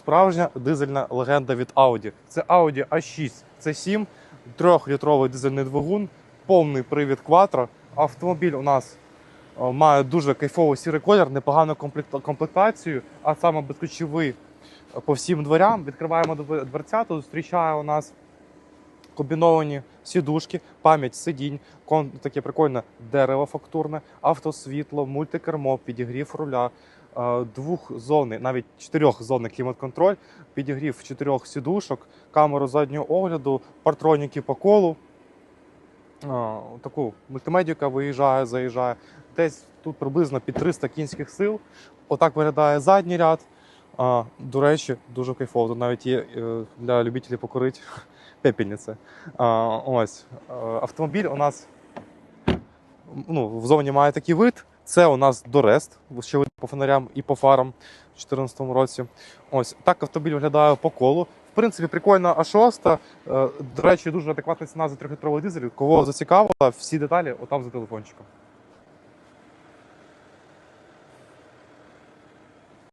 справжня дизельна легенда від Audi. Це Audi A6, це 7, 3-літровий дизельний двигун, повний привід Quattro. Автомобіль у нас має дуже кайфовий сірий колір, непогану комплектацію, а саме безключовий е, по всім дверям. Відкриваємо дв- дверця, тут зустрічає у нас комбіновані сідушки, пам'ять сидінь, таке прикольне дерево фактурне, автосвітло, мультикермо, підігрів руля, е, двохзонний, навіть чотирьохзонний клімат-контроль, підігрів чотирьох сідушок, камеру заднього огляду, партроніки по колу. Е, Таку мультимедіка виїжджає, заїжджає. Десь тут приблизно під 300 кінських сил. Отак виглядає задній ряд. А, до речі, дуже кайфово. Навіть є е, для любителів покурити пепельниці. Ось е, автомобіль у нас ну, в зоні має такий вид. Це у нас Дорест, видно по фонарям і по фарам у 2014 році. Ось так автомобіль виглядає по колу. В принципі, прикольна А6. Е, До речі, дуже адекватна ціна за 3-літровий дизель. Кого зацікавило, всі деталі отам за телефончиком.